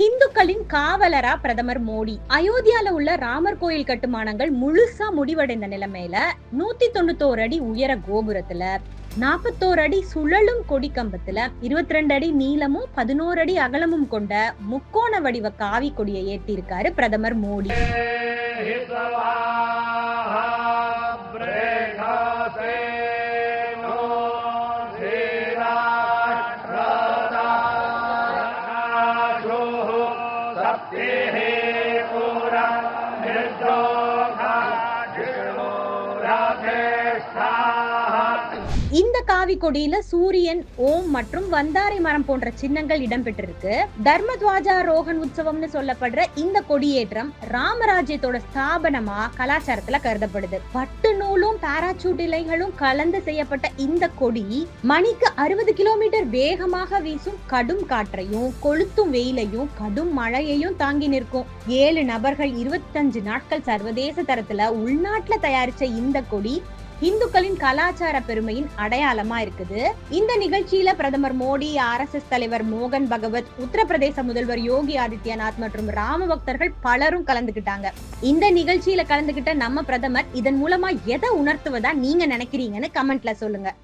ஹிந்துக்களின் காவலரா பிரதமர் மோடி. அயோத்தியால உள்ள ராமர் கோயில் கட்டுமானங்கள் முழுசா முடிவடைந்த நிலைமையில நூத்தி தொண்ணூத்தோரு அடி உயர கோபுரத்துல நாற்பத்தோரு அடி சுழலும் கொடி கம்பத்துல இருபத்தி ரெண்டு அடி நீளமும் பதினோரு அடி அகலமும் கொண்ட முக்கோண வடிவ காவி கொடியை ஏற்றியிருக்காரு பிரதமர் மோடி. सप्तेः இந்த காவி கொடியில சூரியன் ஓம் மற்றும் வந்தாரை மரம் போன்ற சின்னங்கள் இடம்பெற்றிருக்கு. தர்மத்வாஜா ரோகன் உற்சவம்னு சொல்லப்படுற இந்த கொடியேற்றம் ராமராஜ்யத்தோட ஸ்தாபனமா கலாச்சாரத்துல கருதப்படுது. பட்டு நூலும் பாராசூட் இலைகளும் கலந்து செய்யப்பட்ட இந்த கொடி மணிக்கு அறுபது கிலோமீட்டர் வேகமாக வீசும் கடும் காற்றையும் கொளுத்தும் வெயிலையும் கடும் மழையையும் தாங்கி நிற்கும். ஏழு நபர்கள் இருபத்தஞ்சு நாட்கள் சர்வதேச தரத்துல உள்நாட்டுல தயாரிச்ச இந்த கொடி இந்துக்களின் கலாச்சார பெருமையின் அடையாளமா இருக்குது. இந்த நிகழ்ச்சியில பிரதமர் மோடி ஆர் எஸ் எஸ் தலைவர் மோகன் பகவத் உத்தரப்பிரதேச முதல்வர் யோகி ஆதித்யநாத் மற்றும் ராம பக்தர்கள் பலரும் கலந்துகிட்டாங்க. இந்த நிகழ்ச்சியில கலந்துகிட்ட நம்ம பிரதமர் இதன் மூலமா எதை உணர்த்துவதா நீங்க நினைக்கிறீங்கன்னு கமெண்ட்ல சொல்லுங்க.